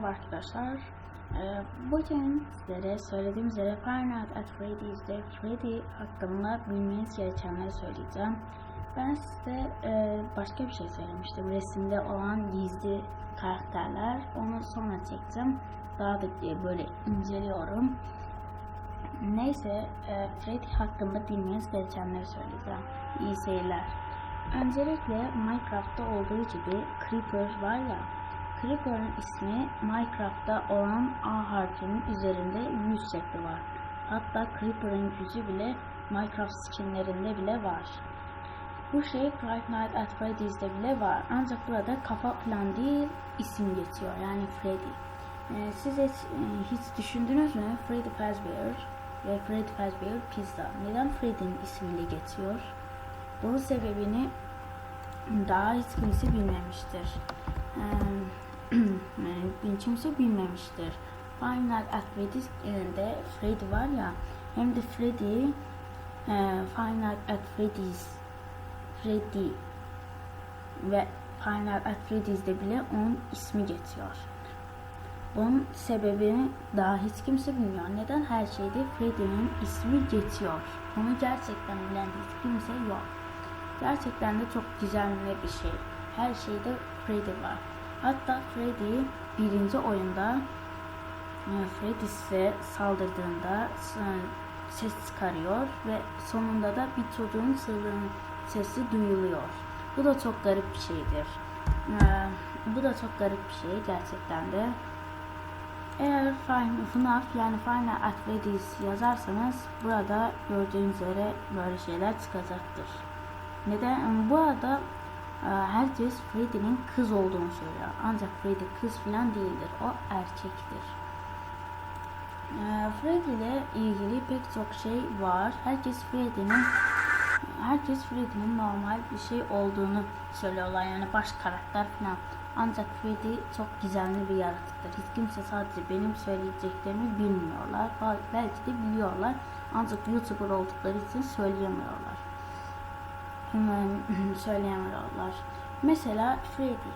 arkadaşlar. Ee, bugün sizlere söylediğim üzere Nights at Freddy's'de Freddy hakkında bilmeniz gerekenleri söyleyeceğim. Ben size e, başka bir şey söylemiştim. Resimde olan gizli karakterler. Onu sonra çekeceğim. Daha da böyle inceliyorum. Neyse, e, Freddy hakkında bilmeniz gerekenleri söyleyeceğim. İyi seyirler. Öncelikle Minecraft'ta olduğu gibi Creeper var ya, Creeper'ın ismi Minecraft'ta olan A harfinin üzerinde yüz şekli var. Hatta Creeper'ın yüzü bile Minecraft skinlerinde bile var. Bu şey Five Nights at Freddy's'de bile var. Ancak burada kafa falan değil isim geçiyor. Yani Freddy. Ee, siz hiç, e, hiç düşündünüz mü? Freddy Fazbear ve Freddy Fazbear Pizza. Neden Freddy'nin ismiyle geçiyor? Bunun sebebini daha hiç kimse bilmemiştir. Ee, kimse bilmemiştir. Five Nights at Freddy var ya hem de Freddy e, Five Nights Freddy ve Five Nights bile onun ismi geçiyor. Bunun sebebini daha hiç kimse bilmiyor. Neden her şeyde Freddy'nin ismi geçiyor? Bunu gerçekten bilen hiç kimse yok. Gerçekten de çok güzel bir şey. Her şeyde Freddy var. Hatta Freddy birinci oyunda e, Freddy size saldırdığında e, ses çıkarıyor ve sonunda da bir çocuğun çığlığın sesi duyuluyor. Bu da çok garip bir şeydir. Ee, bu da çok garip bir şey gerçekten de. Eğer FNAF yani Final at Freddy's yazarsanız burada gördüğünüz üzere böyle şeyler çıkacaktır. Neden? Bu arada e, herkes Freddy'nin kız olduğunu söylüyor. Ancak Freddy kız falan değildir. O erkektir. E, Freddy ile ilgili pek çok şey var. Herkes Freddy'nin herkes Freddy'nin normal bir şey olduğunu söylüyorlar. Yani baş karakter falan. Ancak Freddy çok gizemli bir yaratıktır. Hiç kimse sadece benim söyleyeceklerimi bilmiyorlar. Belki de biliyorlar. Ancak YouTuber oldukları için söyleyemiyorlar. Hemen söyleyemiyorlar. Mesela Freddy.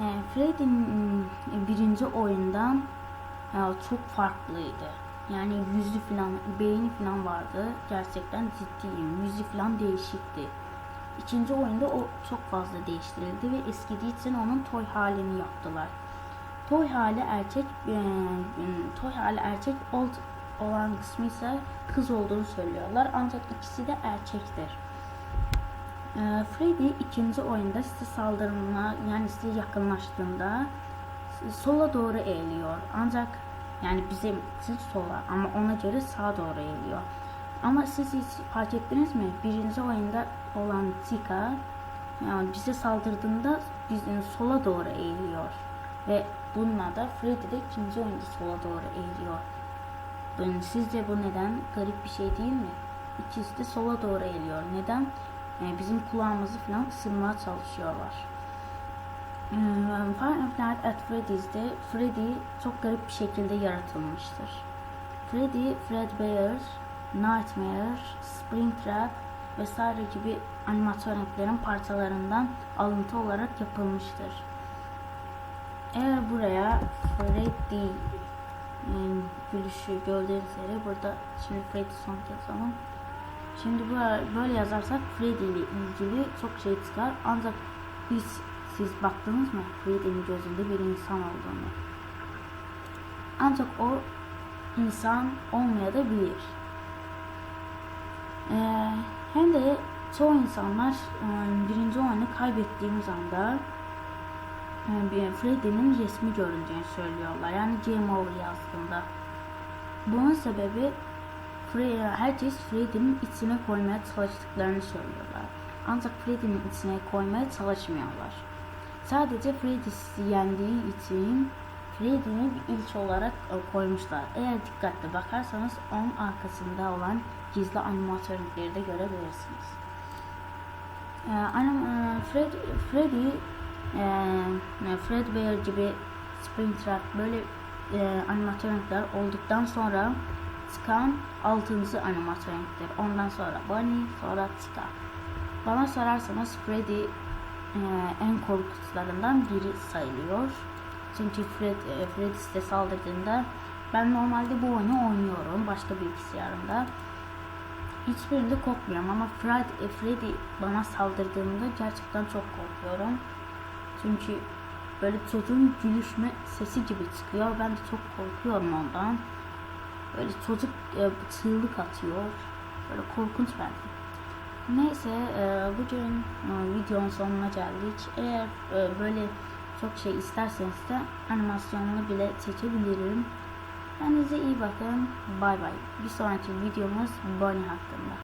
Yani Freddy'nin birinci oyundan çok farklıydı. Yani yüzü falan, beyni falan vardı. Gerçekten ciddiyim. Yüzü falan değişikti. İkinci oyunda o çok fazla değiştirildi ve eskidiği için onun toy halini yaptılar. Toy hali erkek, e, toy hali erkek old olan kısmı ise kız olduğunu söylüyorlar. Ancak ikisi de erkektir. E, Freddy ikinci oyunda size saldırına yani size yakınlaştığında sola doğru eğiliyor. Ancak yani bizim siz sola ama ona göre sağa doğru eğiliyor. Ama siz hiç fark ettiniz mi? Birinci oyunda olan Zika yani bize saldırdığında bizim sola doğru eğiliyor. Ve bununla da Freddy de ikinci oyunda sola doğru eğiliyor. Yani sizce bu neden? Garip bir şey değil mi? İkisi de sola doğru eğiliyor. Neden? Yani bizim kulağımızı falan ısırmaya çalışıyorlar. Five Nights at Freddy's'de Freddy çok garip bir şekilde yaratılmıştır. Freddy, Fredbear, Nightmare, Springtrap vesaire gibi animatroniklerin parçalarından alıntı olarak yapılmıştır. Eğer buraya Freddy yani gülüşü gördüğünüz üzere burada şimdi Freddy son yazalım. Şimdi böyle yazarsak Freddy ile ilgili çok şey çıkar ancak hiç siz baktınız mı Freddy'nin gözünde bir insan olduğunu? Ancak o insan olmayabilir. Ee, hem de çoğu insanlar e, birinci oyunu kaybettiğimiz anda e, Freddy'nin resmi göründüğünü söylüyorlar. Yani game over yazdığında. Bunun sebebi herkes Freddy'nin içine koymaya çalıştıklarını söylüyorlar. Ancak Freddy'nin içine koymaya çalışmıyorlar. Sadece Freddy'si yendiği için Freddy'ni bir ilç olarak koymuşlar. Eğer dikkatli bakarsanız onun arkasında olan gizli animatörlükleri de görebilirsiniz. Ee, anim, e, Fred, Freddy, e, Fredbear gibi Springtrap böyle e, animatörlükler olduktan sonra çıkan 6. animatörlüktür. Ondan sonra Bunny, sonra Chica. Bana sorarsanız Freddy e, en korkutucularından biri sayılıyor. Çünkü Fred, e, Freddy size saldırdığında ben normalde bu oyunu oynuyorum başka bilgisayarımda. Hiçbirinde korkmuyorum ama Fred, e, Freddy bana saldırdığında gerçekten çok korkuyorum. Çünkü böyle çocuğun gülüşme sesi gibi çıkıyor. Ben de çok korkuyorum ondan. Böyle çocuk e, çığlık atıyor. Böyle korkunç bence. Neyse e, bugün e, videonun sonuna geldik. Eğer e, böyle çok şey isterseniz de animasyonunu bile çekebilirim. Kendinize iyi bakın. Bay bay. Bir sonraki videomuz Bonnie hakkında.